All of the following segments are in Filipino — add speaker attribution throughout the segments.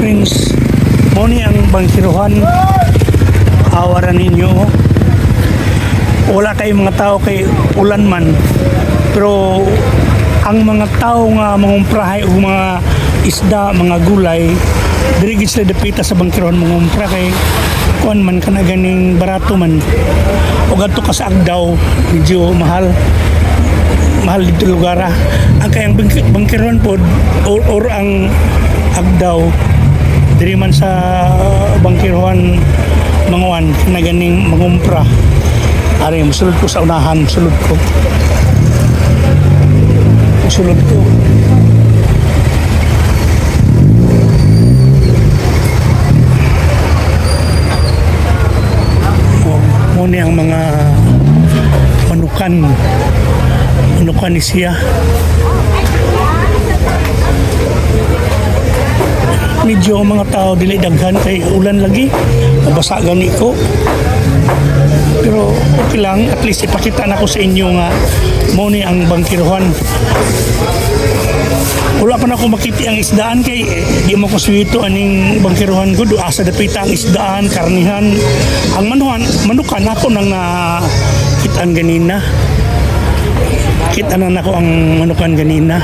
Speaker 1: friends, mo ni ang bangkiruhan. Awaran ninyo. Wala kay mga tao kay ulan man. Pero ang mga tao nga mangumprahay o mga isda, mga gulay diri gid sila dapita sa bangkiruhan mangumpra kay kuan man kana ganing barato man. O gadto ka sa Agdaw medyo mahal. Mahal dito lugar ah. ang kayang bangk- bangkiruhan pod or, or ang Agdaw diri man sa bangkiruhan manguan na ganing mangumpra. Ari musulod ko sa unahan musulod ko. Musulod ko. Muna ang mga manukan. Manukan ni siya medyo mga tao dili daghan kay ulan lagi. Mabasa gani ko. Pero okay lang at least ipakita na ko sa inyo nga mo ni ang bangkiruhan wala pa na ako makiti ang isdaan kay eh, di mo ko suwito aning bangkiruhan ko do asa dapita ang isdaan karnihan ang manuhan manukan ako nang na kitaan ganina. Kita na nako ang manukan ganina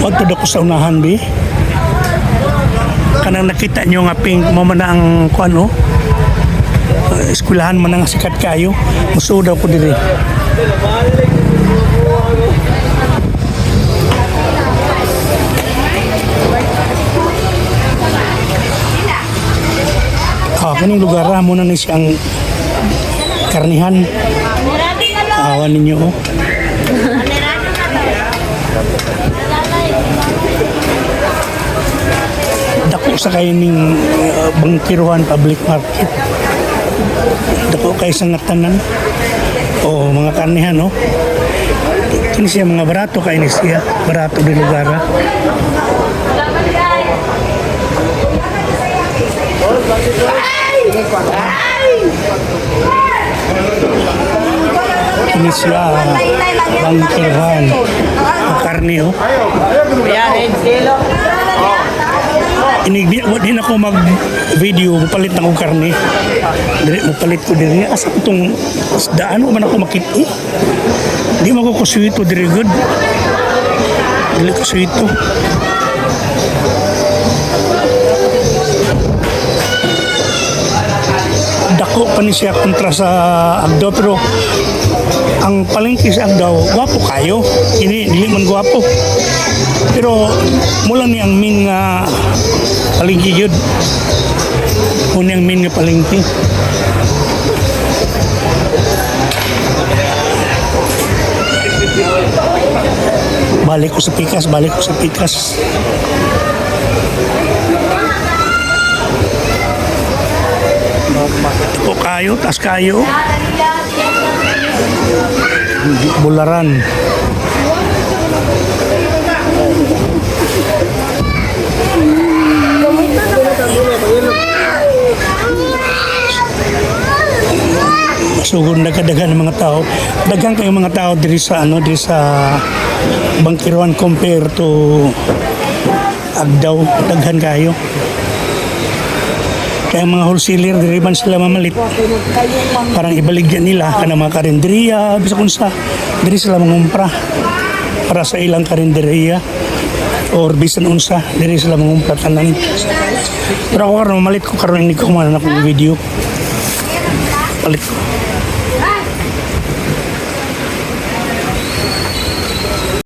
Speaker 1: Wag to ko sa unahan bi. Kanang nakita nyo nga pink mo man ang kuan oh. Uh, eskwelahan man ang sikat kayo. Muso daw ko diri. Ah, kaning lugar ra mo na ni siyang karnihan. Awan ninyo oh. Dako sa kayo ning uh, bangkiruhan public market. Dako kayo sa ngatanan o mga karnihan no? Kini siya mga barato kay ni siya. Barato di lugar ah. kini siya bangkiruhan ang karne oh. Inig di, wa din ako mag video mupalit ko karne. Dili mupalit ko diri asa ko tong isdaan man ako makiti. Di mo ko kusuito diri good. Dili ko suito. Dako pa ni siya kontra sa Agdo pero ang palengke sa Agdaw, gwapo kayo. Ini dili man gwapo. Pero mula ni ang min nga palengke yun. Muna ang min nga palengke. Balik ko sa pikas, balik ko sa pikas. Ko kayo, tas kayo. Bularan. Sugod na kadagan ng mga tao. Dagang kayo mga tao diri sa ano diri sa Bangkiruan compare to Agdaw. Daghan kayo. Kaya mga wholesaler, diri man sila mamalit. Parang ibaligyan nila ka mga karinderiya, bisa kung sa diri sila mangumpra para sa ilang karinderiya or bisan unsa diri sila mangumpra tanan. Pero ako karon mamalit ko karon hindi ko man akong video. Palit ko.